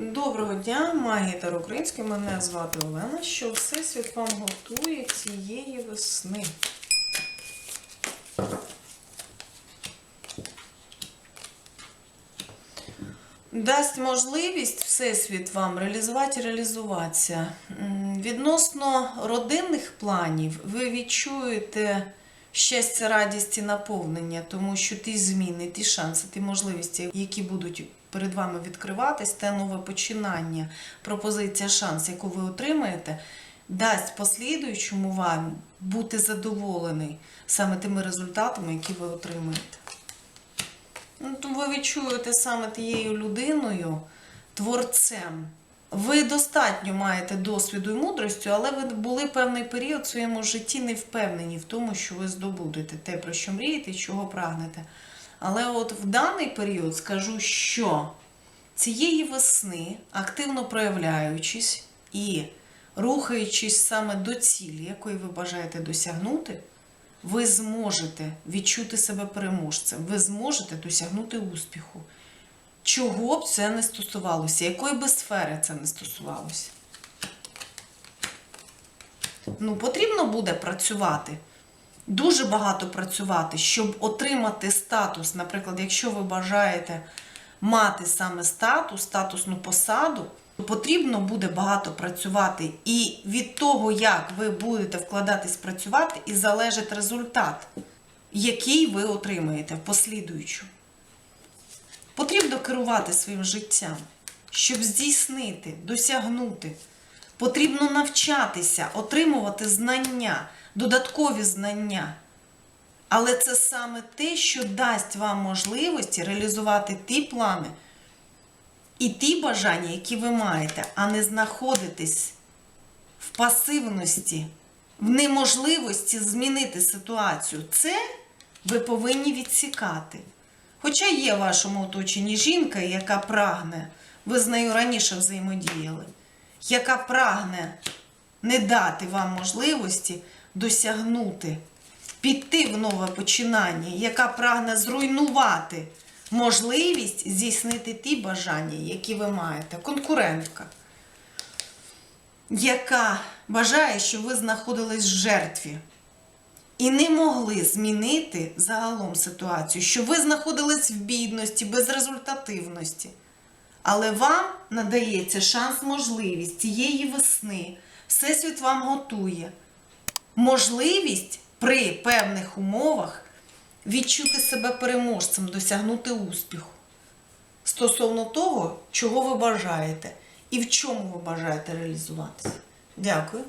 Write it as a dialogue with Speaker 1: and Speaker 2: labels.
Speaker 1: Доброго дня, магія та український. Мене звати Олена. Що Всесвіт вам готує цієї весни? Дасть можливість Всесвіт вам реалізувати і реалізуватися. Відносно родинних планів, ви відчуєте щастя, радість і наповнення, тому що ті зміни, ті шанси, ті можливості, які будуть перед вами відкриватись, те нове починання, пропозиція, шанс, яку ви отримаєте, дасть послідуючому вам бути задоволений саме тими результатами, які ви отримаєте. Ну, то ви відчуєте саме тією людиною, творцем. Ви достатньо маєте досвіду і мудрості, але ви були певний період в своєму житті не впевнені в тому, що ви здобудете те, про що мрієте чого прагнете. Але от в даний період скажу, що цієї весни, активно проявляючись і рухаючись саме до цілі, якої ви бажаєте досягнути, ви зможете відчути себе переможцем, ви зможете досягнути успіху. Чого б це не стосувалося, якої би сфери це не стосувалося. Ну, потрібно буде працювати, дуже багато працювати, щоб отримати статус. Наприклад, якщо ви бажаєте мати саме статус, статусну посаду, то потрібно буде багато працювати. І від того, як ви будете вкладатись працювати, і залежить результат, який ви отримаєте в послідуючу. Потрібно керувати своїм життям, щоб здійснити, досягнути. Потрібно навчатися, отримувати знання, додаткові знання. Але це саме те, що дасть вам можливості реалізувати ті плани і ті бажання, які ви маєте, а не знаходитись в пасивності, в неможливості змінити ситуацію. Це ви повинні відсікати. Хоча є в вашому оточенні жінка, яка прагне, ви з нею раніше взаємодіяли, яка прагне не дати вам можливості досягнути, піти в нове починання, яка прагне зруйнувати можливість здійснити ті бажання, які ви маєте. Конкурентка, яка бажає, щоб ви знаходились в жертві і не могли змінити загалом ситуацію, що ви знаходились в бідності, безрезультативності. Але вам надається шанс, можливість цієї весни. Всесвіт вам готує можливість при певних умовах відчути себе переможцем, досягнути успіху стосовно того, чого ви бажаєте і в чому ви бажаєте реалізуватися. Дякую.